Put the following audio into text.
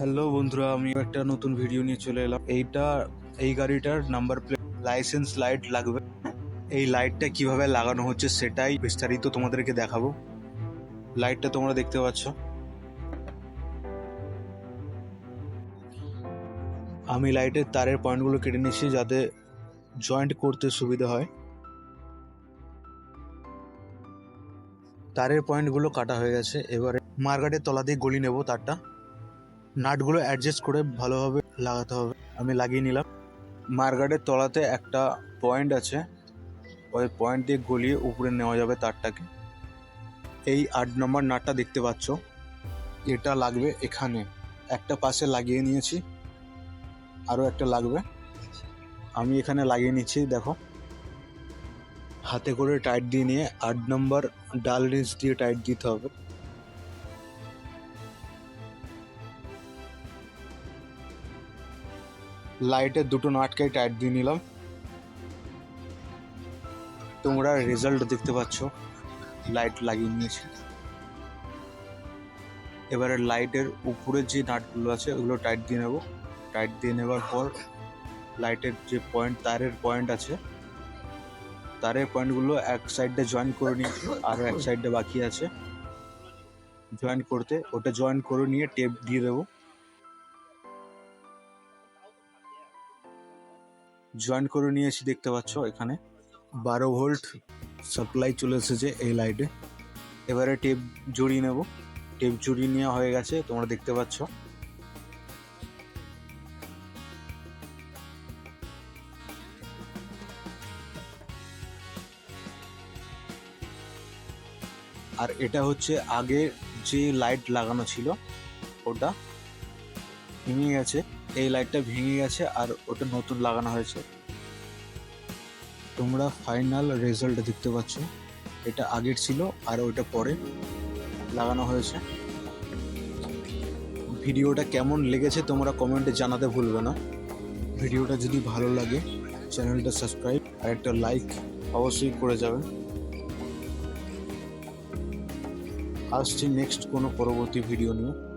Hello বন্ধুরা আমি একটা নতুন ভিডিও নিয়ে চলে এলাম। এইটা, এই গাড়িটার নাম্বার প্লেট লাইসেন্স লাইট লাগবে। এই লাইটটা কীভাবে লাগানো হচ্ছে সেটাই বিস্তারিত তোমাদেরকে দেখাবো। লাইটটা তোমরা দেখতে পাচ্ছ। আমি লাইটের তারের পয়েন্টগুলো কেটে নিয়েছি যাতে জয়েন্ট করতে সুবিধা হয়। তারের পয়েন্টগুলো কাটা হয়ে গেছে। এবারে মার্কেটের তলা দিয়ে গলি নেব তারটা। নাটগুলো অ্যাডজাস্ট করে ভালোভাবে লাগাতে হবে। আমি লাগিয়ে নিলাম। মার্কেটের তলাতে একটা পয়েন্ট আছে। ওই পয়েন্ট দিয়ে গলিয়ে উপরে নেওয়া যাবে তারটাকে। এই আট নম্বর নাটটা দেখতে পাচ্ছ। এটা লাগবে এখানে। একটা পাশে লাগিয়ে নিয়েছি। আরও একটা লাগবে। আমি এখানে লাগিয়ে নিচ্ছি, দেখো। হাতে করে টাইট দিয়ে নিয়ে আট নম্বর ডাল রিঞ্চ দিয়ে টাইট দিতে হবে। লাইটের দুটো নাটকাই টাইট দিয়ে নিলাম। তোমরা রেজাল্ট দেখতে পাচ্ছ। লাইট লাগিয়ে নিয়েছি। এবারে লাইটের উপরে যে নাটগুলো আছে, ওগুলো টাইট দিয়ে নেব। টাইট দিয়ে নেবার পর লাইটের যে পয়েন্ট তারের পয়েন্ট আছে, তারের পয়েন্টগুলো এক সাইডে জয়েন করে নিয়েছি আর এক সাইডে বাকি আছে। জয়েন করতে, ওটা জয়েন করে নিয়ে টেপ দিয়ে দেবো। জয়েন করে নিয়েছি দেখতে পাচ্ছ এখানে বারো ভোল্ট সাপ্লাই চলে এসেছে এই লাইটে এবারে টেপ জড়িয়ে নেব। টেপ জড়িয়ে নেওয়া হয়ে গেছে, তোমরা দেখতে পাচ্ছ। আর এটা হচ্ছে আগে যে লাইট লাগানো ছিল, ওটা ভেঙে গেছে। এই লাইটটা ভেঙে গেছে আর ওটা নতুন লাগানো হয়েছে। তোমরা ফাইনাল রেজাল্ট দেখতে পাচ্ছ। এটা আগের ছিল আর ওটা পরে লাগানো হয়েছে। ভিডিওটা কেমন লেগেছে তোমরা কমেন্টে জানাতে ভুলবে না। ভিডিওটা যদি ভালো লাগে, চ্যানেলটা সাবস্ক্রাইব আর একটা লাইক অবশ্যই করে যাবেন আসছি নেক্সট কোনো পরবর্তী ভিডিও নিয়ে।